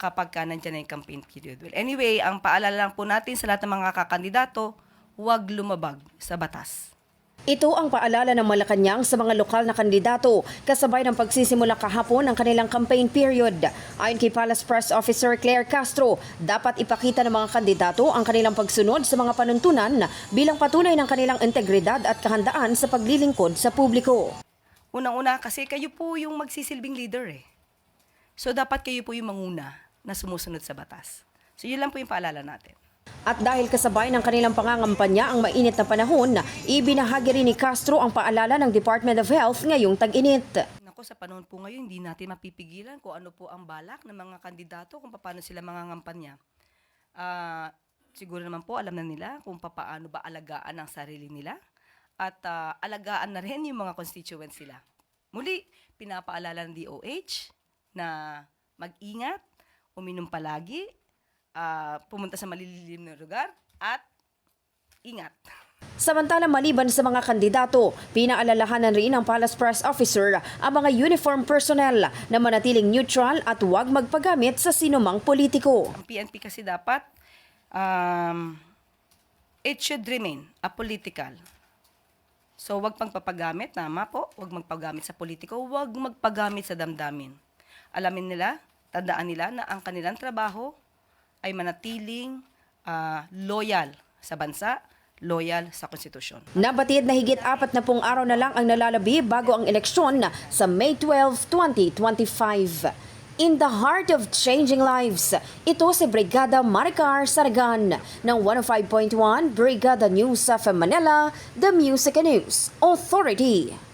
kapag ka nandyan na yung campaign period. Well, anyway, ang paalala lang po natin sa lahat ng mga kakandidato, huwag lumabag sa batas. Ito ang paalala ng Malacanang sa mga lokal na kandidato kasabay ng pagsisimula kahapon ng kanilang campaign period. Ayon kay Palace Press Officer Claire Castro, dapat ipakita ng mga kandidato ang kanilang pagsunod sa mga panuntunan bilang patunay ng kanilang integridad at kahandaan sa paglilingkod sa publiko. Unang-una kasi kayo po yung magsisilbing leader eh. So dapat kayo po yung manguna na sumusunod sa batas. So yun lang po yung paalala natin. At dahil kasabay ng kanilang pangangampanya ang mainit na panahon, ibinahagi rin ni Castro ang paalala ng Department of Health ngayong tag-init. Nako, sa panahon po ngayon, hindi natin mapipigilan kung ano po ang balak ng mga kandidato, kung paano sila mangangampanya. Ah, siguro naman po, alam na nila kung paano ba alagaan ang sarili nila at ah, alagaan na rin yung mga constituents sila. Muli, pinapaalala ng DOH na mag-ingat, uminom palagi, ah, pumunta sa malililim na lugar, at ingat. Samantala maliban sa mga kandidato, pinaalalahanan rin ng Palace Press Officer ang mga uniform personnel na manatiling neutral at huwag magpagamit sa sinumang politiko. Ang PNP kasi dapat, um, it should remain apolitical. So, wag pagpapagamit, tama po, wag magpagamit sa politiko, wag magpagamit sa damdamin. Alamin nila, tandaan nila na ang kanilang trabaho ay manatiling ah, loyal sa bansa, loyal sa konstitusyon. Nabatid na higit apat na pung araw na lang ang nalalabi bago ang eleksyon sa May 12, 2025. In the heart of changing lives, ito si Brigada Maricar Saragan ng 105.1 Brigada News of Manila, The Music News Authority.